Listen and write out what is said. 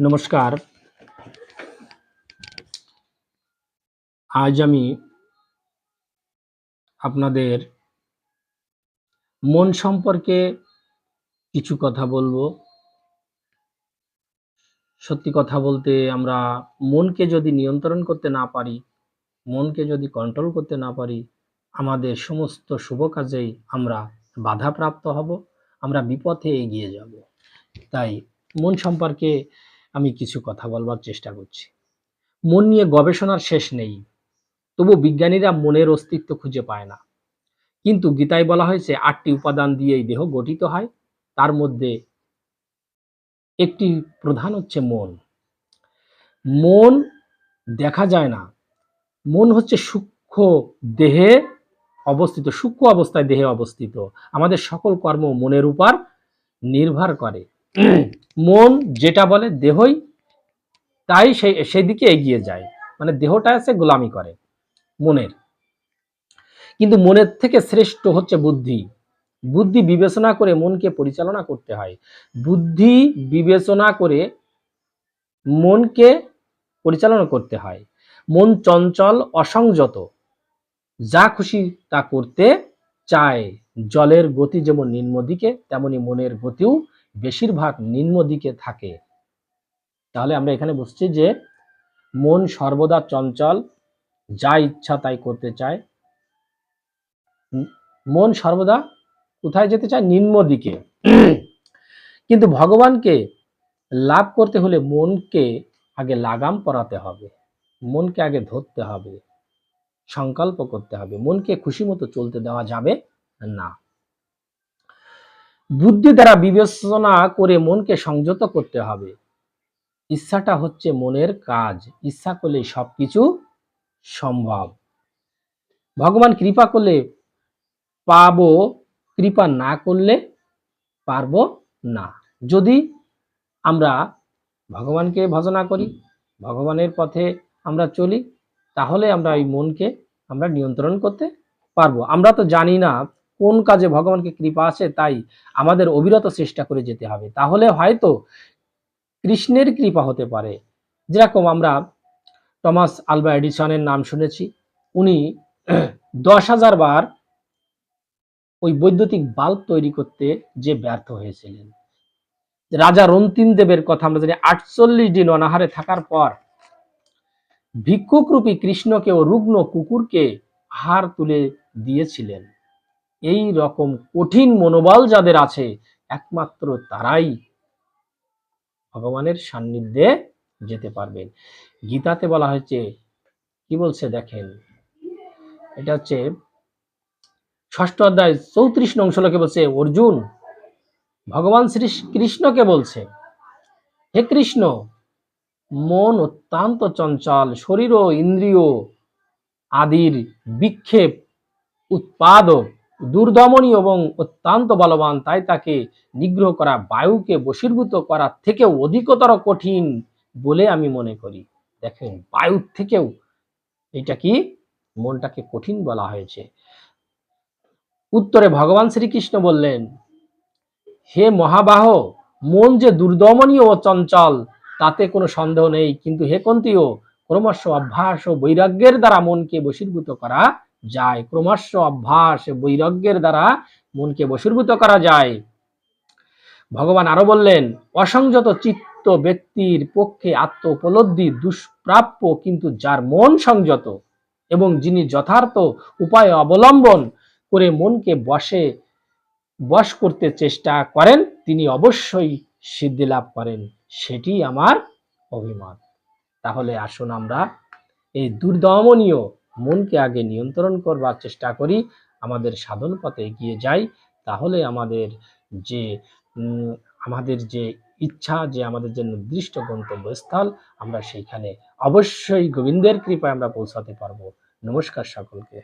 নমস্কার। আজ আমি আপনাদের মন সম্পর্কে কিছু কথা বলব। সত্যি কথা বলতে আমরা মনকে যদি নিয়ন্ত্রণ করতে না পারি, মনকে যদি কন্ট্রোল করতে না পারি, আমাদের সমস্ত শুভ কাজেই আমরা বাধাপ্রাপ্ত হব, আমরা বিপথে এগিয়ে যাব। তাই মন সম্পর্কে আমি কিছু কথা বলবার চেষ্টা করছি। মন নিয়ে গবেষণার শেষ নেই, তবু বিজ্ঞানীরা মনের অস্তিত্ব খুঁজে পায় না। কিন্তু গীতায় বলা হয়েছে, আটটি উপাদান দিয়ে এই দেহ গঠিত হয়, তার মধ্যে একটি প্রধান হচ্ছে মন। মন দেখা যায় না। মন হচ্ছে সূক্ষ্ম দেহে অবস্থিত, সূক্ষ্ম অবস্থায় দেহে অবস্থিত। আমাদের সকল কর্ম মনের উপর নির্ভর করে। মন যেটা বলে দেহই, তাই সেদিকে এগিয়ে যায়। মানে দেহটা আছে গোলামি করে মনের। কিন্তু মনের থেকে শ্রেষ্ঠ হচ্ছে বুদ্ধি। বুদ্ধি বিবেচনা করে মনকে পরিচালনা করতে হয়। বুদ্ধি বিবেচনা করে মনকে পরিচালনা করতে হয়। মন চঞ্চল, অসংযত। যা খুশি তা করতে চায়। জলের গতি যেমন নিম্ন দিকে, তেমনি মনের গতিও বেশিরভাগ নিম্ন দিকে থাকে। তাহলে আমরা এখানে বুঝছি যে, মন সর্বদা চঞ্চল, যা ইচ্ছা তাই করতে চায়। মন সর্বদা কোথায় যেতে চায়? নিম্ন দিকে। কিন্তু ভগবানকে লাভ করতে হলে মনকে আগে লাগাম পরাতে হবে। মনকে আগে ধরতে হবে। সংকল্প করতে হবে। মনকে খুশি মতো চলতে দেওয়া যাবে না। বুদ্ধি দ্বারা বিবেচনা করে মনকে সংযত করতে হবে। ইচ্ছাটা হচ্ছে মনের কাজ। ইচ্ছা করলে সবকিছু সম্ভব। ভগবান কৃপা করলে পাবো, কৃপা না করলে পারব না। যদি আমরা ভগবানকে ভজনা করি, ভগবানের পথে আমরা চলি, তাহলে আমরা এই মনকে আমরা নিয়ন্ত্রণ করতে পারব। আমরা তো জানি না কোন কাজে ভগবানকে কৃপা আছে তাই আমাদের অবিরত চেষ্টা করে যেতে হবে। তাহলে হয়তো কৃষ্ণের কৃপা হতে পারে। যেরকম আমরা টমাস আলবা এডিসনের নাম শুনেছি, উনি দশ হাজার বার ওই বৈদ্যুতিক বাল্ব তৈরি করতে যে ব্যর্থ হয়েছিলেন। রাজা রন্তিন দেবের কথা আমরা জানি, আটচল্লিশ দিন অনাহারে থাকার পর ভিক্ষুকরূপী কৃষ্ণকে ও রুগ্ন কুকুরকে আহার তুলে দিয়েছিলেন। এই রকম কঠিন মনোবল যাদের আছে, একমাত্র তারাই ভগবানের সান্নিধ্যে যেতে পারবেন। গীতাতে বলা হয়েছে, কি বলছে দেখেন? এটা হচ্ছে ষষ্ঠ অধ্যায় চৌত্রিশ নং শ্লোকে বলছে, অর্জুন, ভগবান শ্রী কৃষ্ণকে বলছে, হে কৃষ্ণ, মন অত্যন্ত চঞ্চল শরীর ও ইন্দ্রিয় আদির বিক্ষেপ, উৎপাদক দুর্দমনী এবং অত্যন্ত বলবান, তাই তাকে নিগ্রহ করা, বায়ুকে বশীভূত করার থেকেও অধিকতর কঠিন বলে আমি মনে করি। দেখেন, বায়ুর থেকেও এটা কি? মনটাকে কঠিন বলা হয়েছে। উত্তরে ভগবান শ্রীকৃষ্ণ বললেন, হে মহাবাহ, মন যে দুর্দমনীয় ও চঞ্চল, তাতে কোনো সন্দেহ নেই। কিন্তু হে কন্তীয়, ক্রমশ অভ্যাস ও বৈরাগ্যের দ্বারা মনকে বশীভূত করা যায়। ক্রমশ অভ্যাস বৈরাগ্যের দ্বারা মনকে বশীভূত করা যায়। ভগবান আরও বললেন, অসংযত চিত্ত ব্যক্তির পক্ষে আত্ম উপলব্ধি দুষ্প্রাপ্য, কিন্তু যার মন সংযত এবং যিনি যথার্থ উপায় অবলম্বন করে মনকে বসে, বশ করতে চেষ্টা করেন, তিনি অবশ্যই সিদ্ধি লাভ করেন। সেটি আমার অভিমত। তাহলে আসুন আমরা এই দুর্দমনীয় মনকে আগে নিয়ন্ত্রণ করবার চেষ্টা করি, আমাদের সাধন পথে এগিয়ে যাই, তাহলে আমাদের যে আমাদের যে ইচ্ছা, যে আমাদের যে নির্দিষ্ট গন্তব্যস্থল, আমরা সেইখানে অবশ্যই গোবিন্দের কৃপায় আমরা পৌঁছাতে পারব। নমস্কার সকলকে।